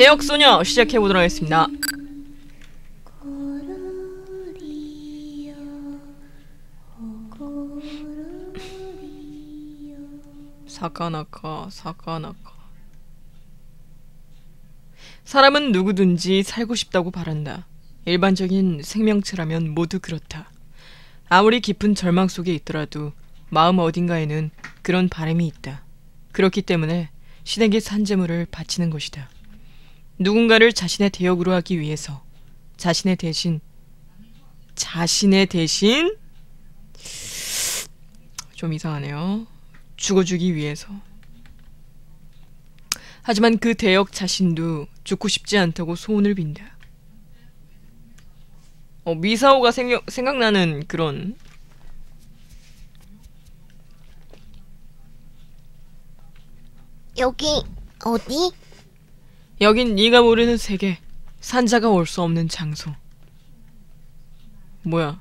대역소녀 시작해보도록 하겠습니다. 사카나카 사카나카 사람은 누구든지 살고 싶다고 바란다. 일반적인 생명체라면 모두 그렇다. 아무리 깊은 절망 속에 있더라도 마음 어딘가에는 그런 바람이 있다. 그렇기 때문에 신에게 산재물을 바치는 것이다. 누군가를 자신의 대역으로 하기 위해서 자신의 대신 자신의 대신 좀 이상하네요. 죽어주기 위해서. 하지만 그 대역 자신도 죽고 싶지 않다고 소원을 빈다. 어, 미사오가 생겨, 생각나는 그런 여기 어디? 여긴 네가 모르는 세계. 산자가 올 수 없는 장소. 뭐야?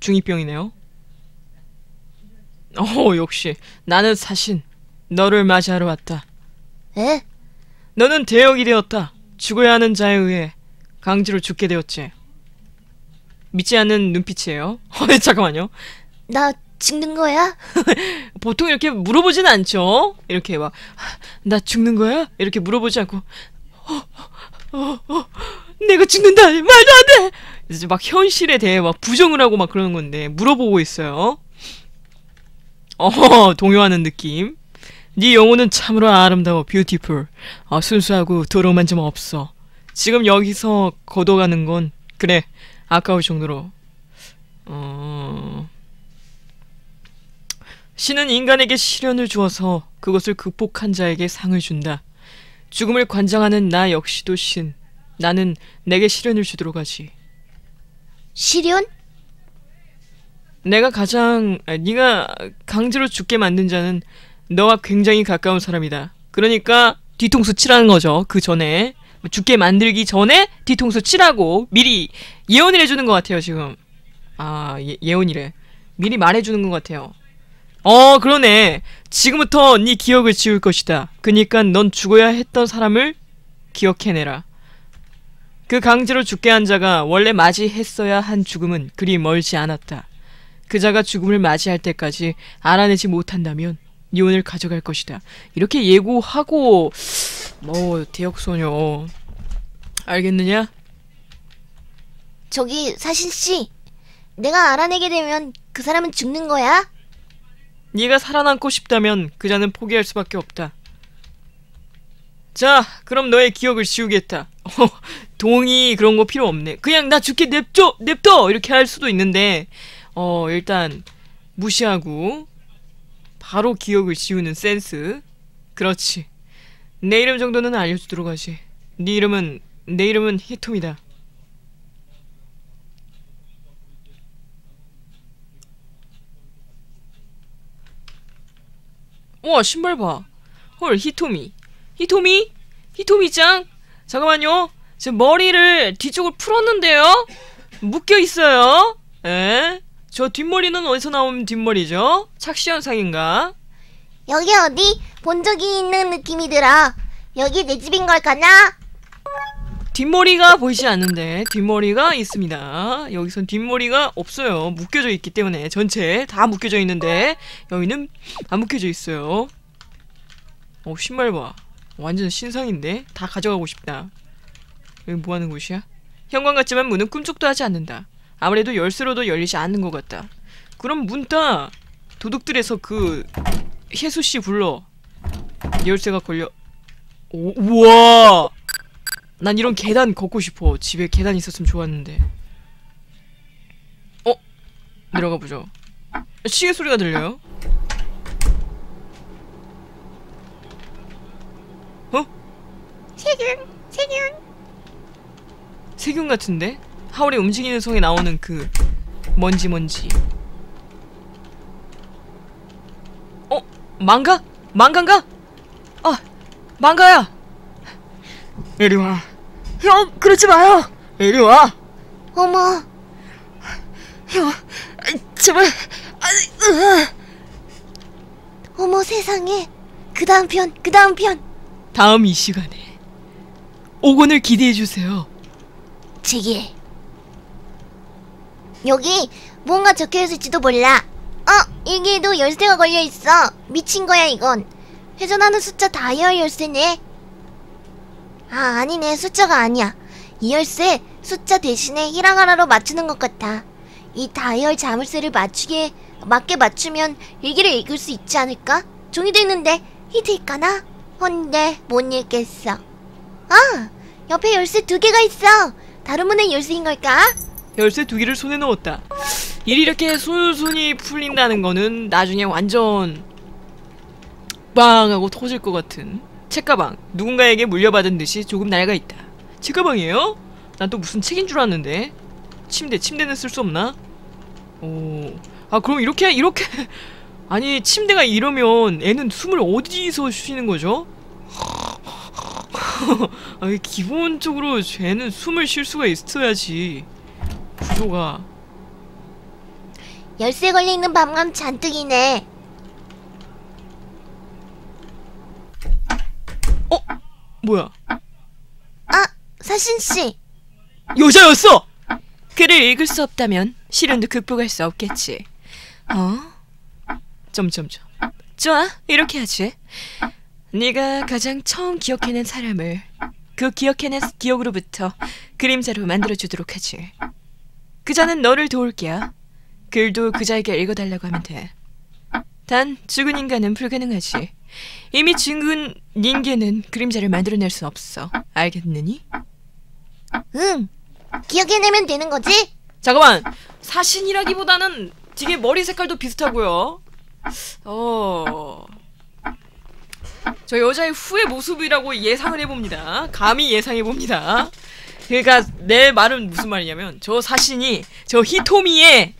중이병이네요? 어 역시. 나는 사신. 너를 맞이하러 왔다. 에? 너는 대역이 되었다. 죽어야 하는 자에 의해 강제로 죽게 되었지. 믿지 않는 눈빛이에요? 어 잠깐만요. 나 죽는 거야? 보통 이렇게 물어보진 않죠. 이렇게 막 나 죽는 거야? 이렇게 물어보지 않고 어, 어, 어, 내가 죽는다 말도 안 돼. 이제 막 현실에 대해 막 부정을 하고 막 그러는 건데 물어보고 있어요. 어 동요하는 느낌. 네 영혼은 참으로 아름다워 뷰티풀. 어, 순수하고 더러움한 점 없어. 지금 여기서 걷어가는 건 그래 아까울 정도로 어. 신은 인간에게 시련을 주어서 그것을 극복한 자에게 상을 준다. 죽음을 관장하는 나 역시도 신. 나는 내게 시련을 주도록 하지. 시련? 내가 가장 아, 네가 강제로 죽게 만든 자는 너와 굉장히 가까운 사람이다. 그러니까 뒤통수 치라는 거죠. 그 전에 죽게 만들기 전에 뒤통수 치라고 미리 예언을 해주는 것 같아요. 지금 아 예, 예언이래. 미리 말해주는 것 같아요. 어 그러네. 지금부터 네 기억을 지울 것이다. 그니까 넌 죽어야 했던 사람을 기억해내라. 그 강제로 죽게 한 자가 원래 맞이했어야 한 죽음은 그리 멀지 않았다. 그 자가 죽음을 맞이할 때까지 알아내지 못한다면 네 오늘 가져갈 것이다. 이렇게 예고하고 뭐 대역소녀. 알겠느냐? 저기 사신 씨, 내가 알아내게 되면 그 사람은 죽는 거야? 네가 살아남고 싶다면 그자는 포기할 수밖에 없다. 자, 그럼 너의 기억을 지우겠다. 어, 동의 그런 거 필요 없네. 그냥 나 죽게 냅둬, 냅둬 이렇게 할 수도 있는데, 어 일단 무시하고 바로 기억을 지우는 센스. 그렇지. 내 이름 정도는 알려주도록 하지. 네 이름은 내 이름은 히톰이다. 와 신발 봐. 헐 히토미. 히토미? 히토미짱? 잠깐만요. 지금 머리를 뒤쪽을 풀었는데요. 묶여 있어요. 에? 저 뒷머리는 어디서 나온 뒷머리죠? 착시 현상인가? 여기 어디? 본 적이 있는 느낌이 들어. 여기 내 집인 걸 까나? 뒷머리가 보이지 않는데 뒷머리가 있습니다. 여기선 뒷머리가 없어요. 묶여져 있기 때문에 전체 다 묶여져 있는데 여기는 안 묶여져 있어요. 어 신발 봐. 완전 신상인데 다 가져가고 싶다. 여기 뭐 하는 곳이야? 현관 같지만 문은 꿈쩍도 하지 않는다. 아무래도 열쇠로도 열리지 않는 것 같다. 그럼 문 따. 도둑들에서 그 혜수 씨 불러. 열쇠가 걸려. 오, 우와. 난 이런 계단 걷고 싶어. 집에 계단 있었으면 좋았는데. 어? 내려가 보죠. 시계 소리가 들려요. 어? 세균, 세균. 세균 같은데? 하울의 움직이는 성에 나오는 그 먼지 먼지. 어? 망가? 망가인가? 아, 망가야. 이리 와. 형, 그러지 마요. 이리 와. 어머, 형, 제발. 으아. 어머 세상에. 그 다음 편, 그 다음 편. 다음 이 시간에 5권을 기대해 주세요. 제게. 여기 뭔가 적혀 있을지도 몰라. 어, 여기에도 열쇠가 걸려 있어. 미친 거야 이건. 회전하는 숫자 다이얼 열쇠네. 아, 아니네. 숫자가 아니야. 이 열쇠 숫자 대신에 히라가나로 맞추는 것 같아. 이 다이얼 자물쇠를 맞추게 맞게 맞추면 일기를 읽을 수 있지 않을까? 종이도 있는데 히트일까나? 헌데 못 읽겠어. 아, 옆에 열쇠 두 개가 있어. 다른 문의 열쇠인 걸까? 열쇠 두 개를 손에 넣었다. 일이 이렇게 순순히 풀린다는 거는 나중에 완전 빵 하고 터질 것 같은 책가방. 누군가에게 물려받은 듯이 조금 낡아 있다. 책가방이에요? 난 또 무슨 책인 줄 알았는데. 침대, 침대는 쓸 수 없나? 오. 아, 그럼 이렇게, 이렇게. 아니, 침대가 이러면 애는 숨을 어디서 쉬는 거죠? 아니, 기본적으로 쟤는 숨을 쉴 수가 있어야지. 구조가. 열쇠 걸려 있는 방만 잔뜩이네. 뭐야? 아, 사신 씨. 여자였어! 글을 읽을 수 없다면 시련도 극복할 수 없겠지. 어? 점점점. 좋아, 이렇게 하지. 네가 가장 처음 기억해낸 사람을 그 기억해낸 기억으로부터 그림자로 만들어주도록 하지. 그자는 너를 도울게요. 글도 그자에게 읽어달라고 하면 돼. 단 죽은 인간은 불가능하지. 이미 죽은 닌게는 그림자를 만들어낼 수 없어. 알겠느니? 응. 기억해내면 되는 거지? 잠깐만 사신이라기보다는 되게 머리 색깔도 비슷하고요. 어. 저 여자의 후의 모습이라고 예상을 해봅니다. 감히 예상해봅니다. 그러니까 내 말은 무슨 말이냐면 저 사신이 저 히토미의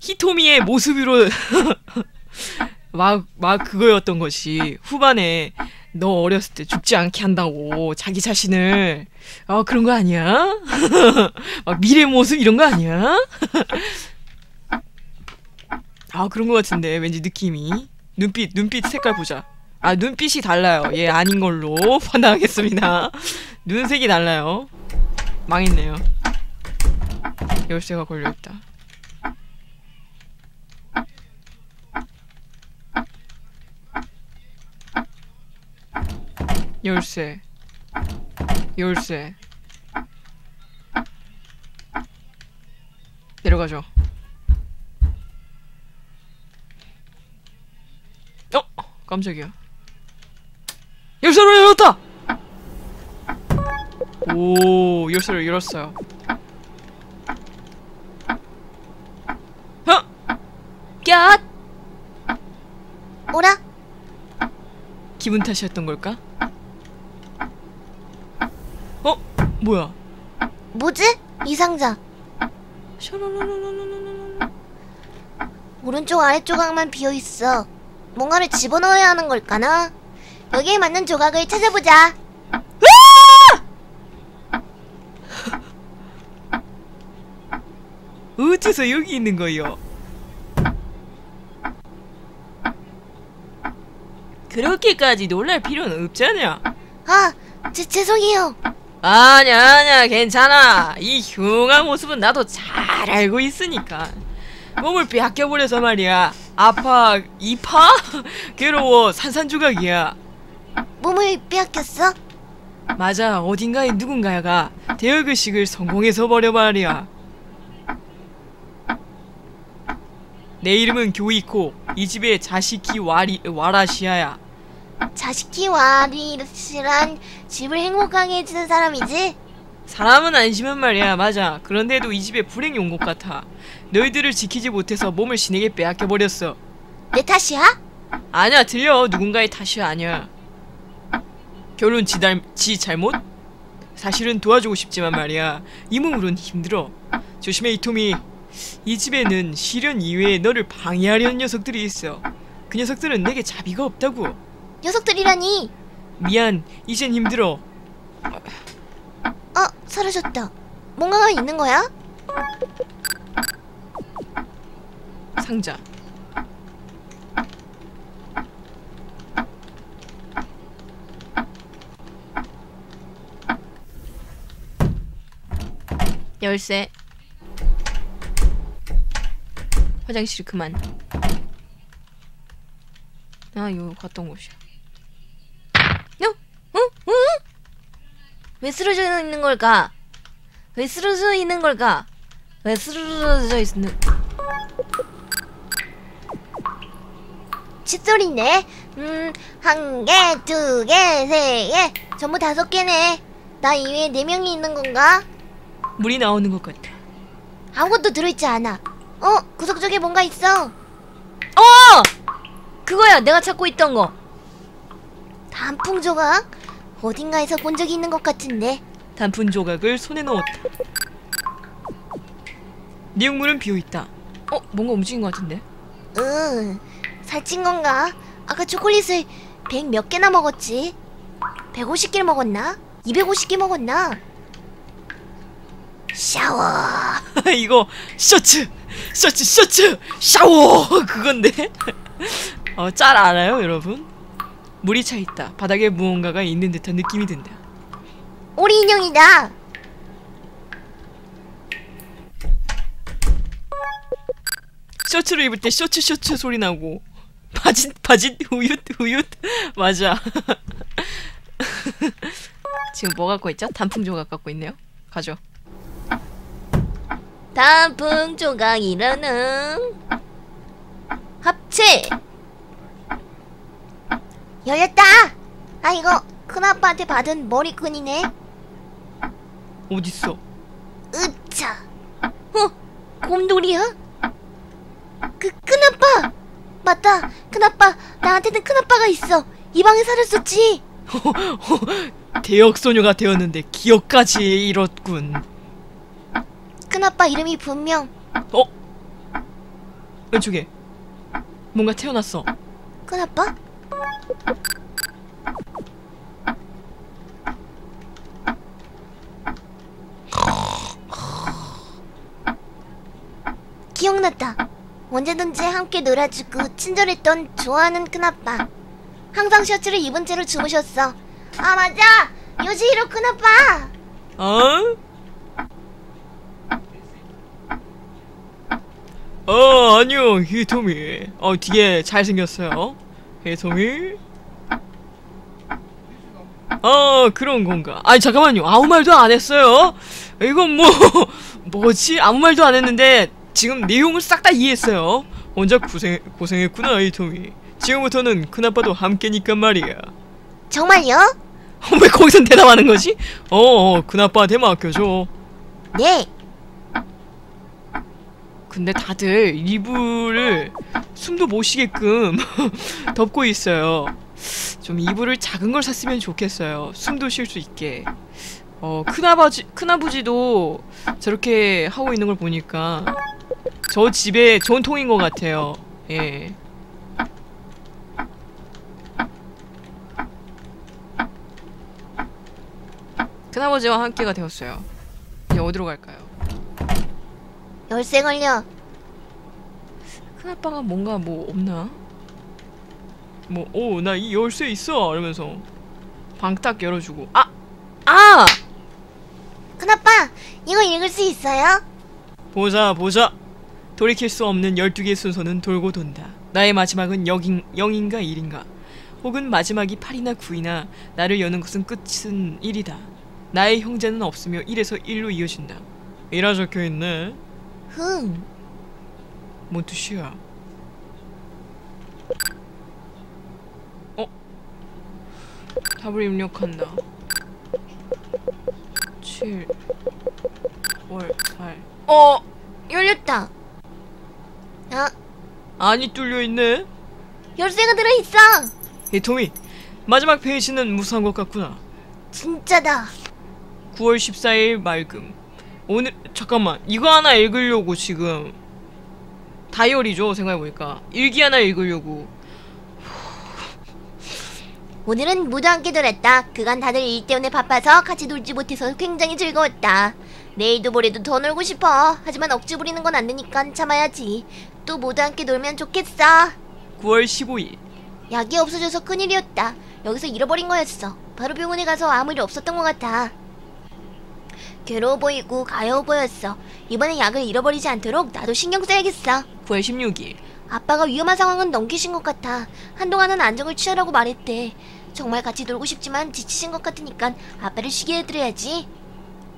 히토미의 모습으로 막 막 그거였던 것이 후반에 너 어렸을 때 죽지 않게 한다고 자기 자신을 아 그런 거 아니야? 막 미래 모습 이런 거 아니야? 아 그런 거 같은데 왠지 느낌이 눈빛 눈빛 색깔 보자. 아 눈빛이 달라요. 얘 아닌 걸로 판단하겠습니다. 눈색이 달라요. 망했네요. 열쇠가 걸려 있다. 열쇠. 열쇠. 내려가죠. 어? 깜짝이야. 열쇠를 열었다! 오, 열쇠를 열었어요. 어? 꺄! 오라? 기분 탓이었던 걸까? 어? 뭐야? 뭐지? 이 상자. 오른쪽 아래 조각만 비어 있어. 뭔가를 집어넣어야 하는 걸까나? 여기에 맞는 조각을 찾아보자. 어째서 여기 있는 거요? 그렇게까지 놀랄 필요는 없잖아. 아, 제, 죄송해요. 아냐 아냐 괜찮아. 이 흉한 모습은 나도 잘 알고 있으니까. 몸을 빼앗겨버려서 말이야. 아파, 이파? 괴로워, 산산조각이야. 몸을 빼앗겼어? 맞아, 어딘가에 누군가가 대여글식을 성공해서 버려 말이야. 내 이름은 교이코. 이 집의 자식이 와리, 와라시아야. 자식이 와리스란 집을 행복하게 해주는 사람이지? 사람은 안심한 말이야, 맞아. 그런데도 이 집에 불행이 온 것 같아. 너희들을 지키지 못해서 몸을 신에게 빼앗겨 버렸어. 내 탓이야? 아니야, 들려. 누군가의 탓이 아니야. 결론 지, 달, 지 잘못? 사실은 도와주고 싶지만 말이야. 이 몸으론 힘들어. 조심해, 이토미. 이 집에는 시련 이외에 너를 방해하려는 녀석들이 있어. 그 녀석들은 내게 자비가 없다고. 녀석들이라니. 미안, 이젠 힘들어. 어, 사라졌다. 뭔가가 있는 거야? 상자. 열쇠. 화장실 그만. 아, 이거 갔던 곳이야. 어? 어? 어? 왜 쓰러져 있는 걸까? 왜 쓰러져 있는 걸까? 왜 쓰러져 있는? 칫솔이네. 음, 한 개, 두 개, 세 개, 전부 다섯 개네. 나 이외에 네 명이 있는 건가? 물이 나오는 것 같아. 아무것도 들어있지 않아. 어, 구석 쪽에 뭔가 있어. 어! 그거야, 내가 찾고 있던 거. 단풍 조각? 어딘가에서 본 적이 있는 것 같은데. 단풍 조각을 손에 넣었다. 내용물은 비어 있다. 어, 뭔가 움직인 것 같은데. 응, 살찐 건가? 아까 초콜릿을 100 몇 개나 먹었지? 150개 먹었나? 250개 먹었나? 샤워. 이거 셔츠, 셔츠, 셔츠, 샤워 그건데. 어, 짤 알아요, 여러분? 물이 차 있다. 바닥에 무언가가 있는 듯한 느낌이 든다. 오리 인형이다. 셔츠를 입을 때 셔츠 셔츠 소리 나고 바짓 바짓 우윳 우윳 맞아. 지금 뭐 갖고 있죠? 단풍 조각 갖고 있네요. 가죠. 단풍 조각이라는 합체. 열렸다. 아 이거 큰아빠한테 받은 머리끈이네. 어딨어? 으차. 어? 곰돌이야? 그 큰아빠. 맞다. 큰아빠. 나한테는 큰아빠가 있어. 이 방에 살았었지. 대역 소녀가 되었는데 기억까지 잃었군. 큰아빠 이름이 분명 어? 왼쪽에 뭔가 태어났어. 큰아빠? 기억났다. 언제든지 함께 놀아주고 친절했던 좋아하는 큰아빠. 항상 셔츠를 입은 채로 주무셨어. 아 맞아! 요지히로 큰아빠! 어? 어 안녕 히토미. 어 뒤에 잘 생겼어요. 히토미. 어 그런 건가? 아니 잠깐만요. 아무 말도 안 했어요. 이건 뭐 뭐지? 아무 말도 안 했는데 지금 내용을 싹 다 이해했어요. 혼자 고생 고생했구나 히토미. 지금부터는 큰아빠도 함께니까 말이야. 정말요? 왜 거기선 대답하는 거지? 어, 어 큰아빠한테 맡겨줘. 네. 근데 다들 이불을 숨도 못 쉬게끔 덮고 있어요. 좀 이불을 작은 걸 샀으면 좋겠어요. 숨도 쉴 수 있게. 어, 큰아버지, 큰아버지도 저렇게 하고 있는 걸 보니까 저 집에 좋은 통인 것 같아요. 예. 큰아버지와 함께가 되었어요. 이제 어디로 갈까요? 열쇠 걸려. 큰아빠가 뭔가 뭐 없나? 뭐, 오, 나 이 열쇠 있어! 이러면서 방 딱 열어주고 아! 아! 큰아빠, 이거 읽을 수 있어요? 보자, 보자! 돌이킬 수 없는 12개의 순서는 돌고 돈다. 나의 마지막은 0인, 0인가 1인가 혹은 마지막이 8이나 9이나 나를 여는 것은 끝은 1이다. 나의 형제는 없으며 1에서 1로 이어진다. 1라 적혀있네. 흥. 뭔 뜻이야? 어? 답을 입력한다. 7, 월, 8. 어! 열렸다. 아, 아니 뚫려있네? 열쇠가 들어있어. 히토미, 마지막 페이지는 무사한 것 같구나. 진짜다. 9월 14일 맑음. 오늘, 잠깐만. 이거 하나 읽으려고 지금. 다이어리죠, 생각해보니까. 일기 하나 읽으려고. 오늘은 모두 함께 놀았다. 그간 다들 일 때문에 바빠서 같이 놀지 못해서 굉장히 즐거웠다. 내일도 모레도 더 놀고 싶어. 하지만 억지 부리는 건 안 되니까 참아야지. 또 모두 함께 놀면 좋겠어. 9월 15일. 약이 없어져서 큰일이었다. 여기서 잃어버린 거였어. 바로 병원에 가서 아무 일 없었던 것 같아. 괴로워 보이고 가여워 보였어. 이번엔 약을 잃어버리지 않도록 나도 신경 써야겠어. 9월 16일. 아빠가 위험한 상황은 넘기신 것 같아. 한동안은 안정을 취하라고 말했대. 정말 같이 놀고 싶지만 지치신 것 같으니까 아빠를 쉬게 해드려야지.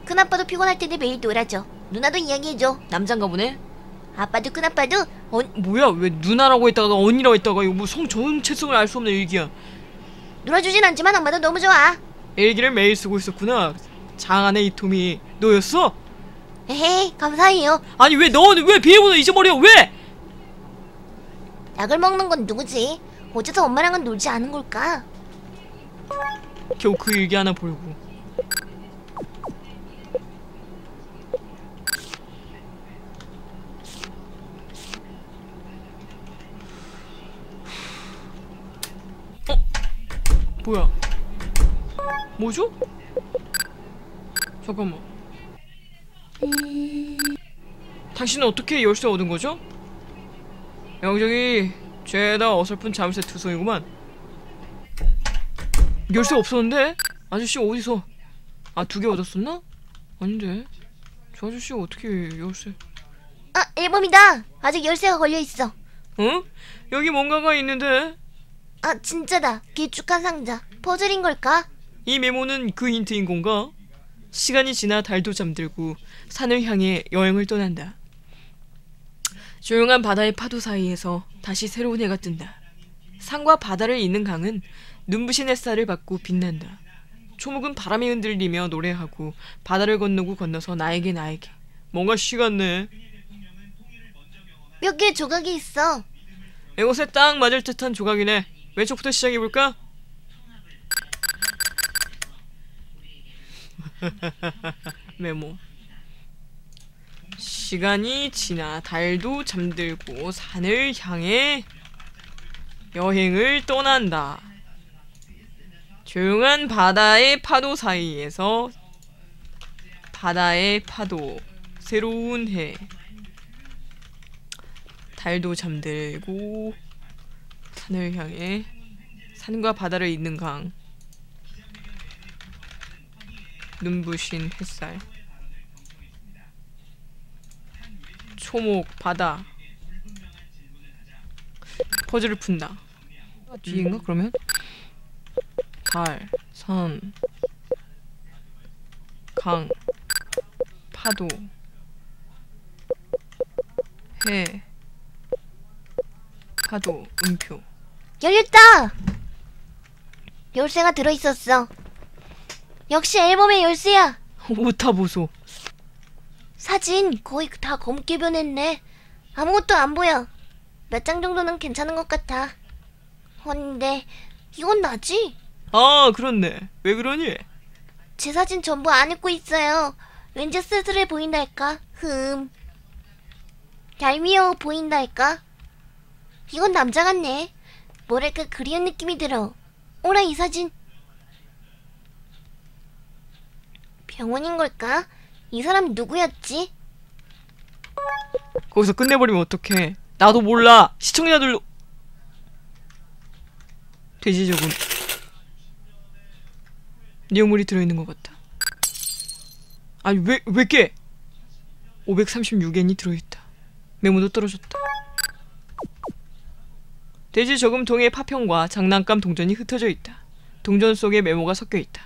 큰아빠도 피곤할 텐데 매일 놀아줘. 누나도 이야기해줘. 남잔가 보네. 아빠도 큰아빠도 어, 뭐야? 왜 누나라고 했다가 언니라고 했다가 이거 뭐성 정체성을 알 수 없는 일기야. 놀아주진 않지만 엄마도 너무 좋아. 일기를 매일 쓰고 있었구나. 장안의 이톰이 너였어? 에헤이 감사해요. 아니 왜 너는 왜 비밀번호 잊어버려? 왜? 약을 먹는 건 누구지? 어째서 엄마랑은 놀지 않은 걸까? 겨우 그 일기 하나 보려고. 어? 뭐야? 뭐죠? 잠깐만. 당신은 어떻게 열쇠 얻은 거죠? 여기저기 죄다 어설픈 자물쇠 투성이구만. 열쇠 없었는데? 아저씨 어디서? 아 두 개 얻었었나? 아닌데 저 아저씨가 어떻게 열쇠 아 앨범이다. 아직 열쇠가 걸려 있어. 어? 여기 뭔가가 있는데 아 진짜다. 길쭉한 상자. 퍼즐인 걸까? 이 메모는 그 힌트인 건가? 시간이 지나 달도 잠들고 산을 향해 여행을 떠난다 조용한 바다의 파도 사이에서 다시 새로운 해가 뜬다 산과 바다를 잇는 강은 눈부신 햇살을 받고 빛난다 초목은 바람에 흔들리며 노래하고 바다를 건너고 건너서 나에게 나에게 뭔가 시간네 몇 개의 조각이 있어. 이곳에 딱 맞을 듯한 조각이네. 왼쪽부터 시작해볼까? 메모. 시간이 지나 달도 잠들고 산을 향해 여행을 떠난다. 조용한 바다의 파도 사이에서 바다의 파도, 새로운 해. 달도 잠들고 산을 향해 산과 바다를 잇는 강 눈부신 햇살 초목 바다 퍼즐을 푼다 뒤인가 그러면 달, 산, 강, 파도, 해, 파도, 음표. 열렸다. 열쇠가 들어 있었어. 역시 앨범의 열쇠야. 오타 보소. 사진 거의 다 검게 변했네. 아무것도 안 보여. 몇 장 정도는 괜찮은 것 같아. 근데 이건 나지? 아, 그렇네. 왜 그러니? 제 사진 전부 안 읽고 있어요. 왠지 쓸쓸해 보인달까? 흠. 얄미워 보인달까? 이건 남자 같네. 뭐랄까 그리운 느낌이 들어. 오라 이 사진. 병원인 걸까? 이 사람 누구였지? 거기서 끝내버리면 어떡해. 나도 몰라. 시청자들도. 돼지 저금. 내용물이 들어있는 것 같다. 아니, 왜, 왜 깨? 536엔이 들어있다. 메모도 떨어졌다. 돼지 저금통에 파편과 장난감 동전이 흩어져 있다. 동전 속에 메모가 섞여 있다.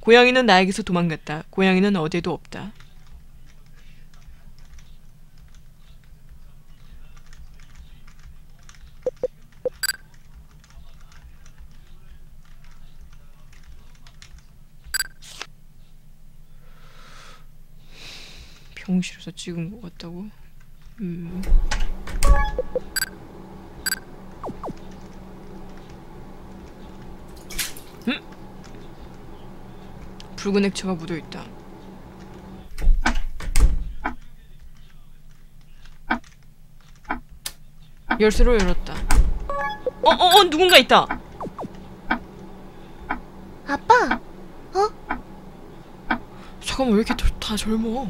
고양이는 나에게서 도망갔다. 고양이는 어디에도 없다. 병실에서 찍은 것 같다고? 음. 음? 붉은 액체가 묻어 있다. 열쇠로 열었다. 어, 어, 어, 누군가 있다. 아빠! 어? 잠깐만, 왜 이렇게 다, 다 젊어?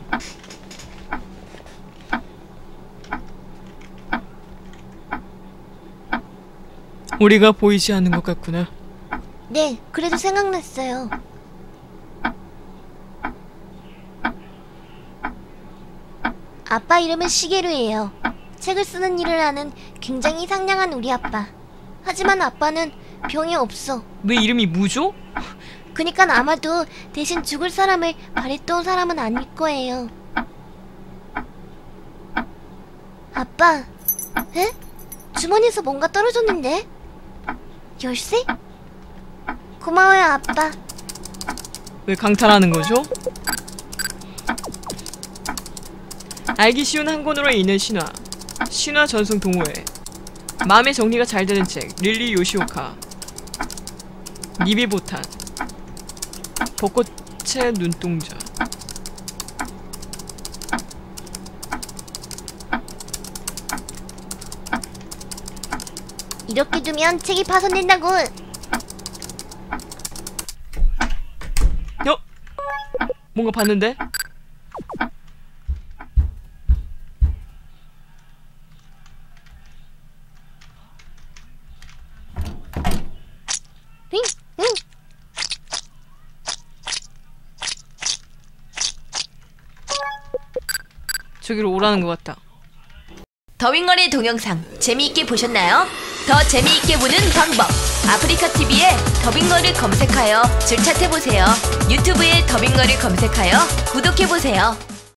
우리가 보이지 않는 것 같구나. 네, 그래도 생각났어요. 아빠 이름은 시게루예요. 책을 쓰는 일을 하는 굉장히 상냥한 우리 아빠. 하지만 아빠는 병이 없어. 왜 이름이 무죠? 그니까 아마도 대신 죽을 사람을 바랬던 사람은 아닐 거예요. 아빠, 에? 주머니에서 뭔가 떨어졌는데? 열쇠? 고마워요, 아빠. 왜 강탈하는 거죠? 알기 쉬운 한 권으로 있는 신화 신화 전승 동호회 마음의 정리가 잘 되는 책 릴리 요시오카 니비보탄 벚꽃의 눈동자 이렇게 두면 책이 파손된다고. 어? 뭔가 봤는데? 응, 응. 저기로 오라는 것 같다. 더윙걸의 동영상 재미있게 보셨나요? 더 재미있게 보는 방법. 아프리카 TV에 더빙걸을 검색하여 즐 찾해보세요. 유튜브에 더빙걸을 검색하여 구독해보세요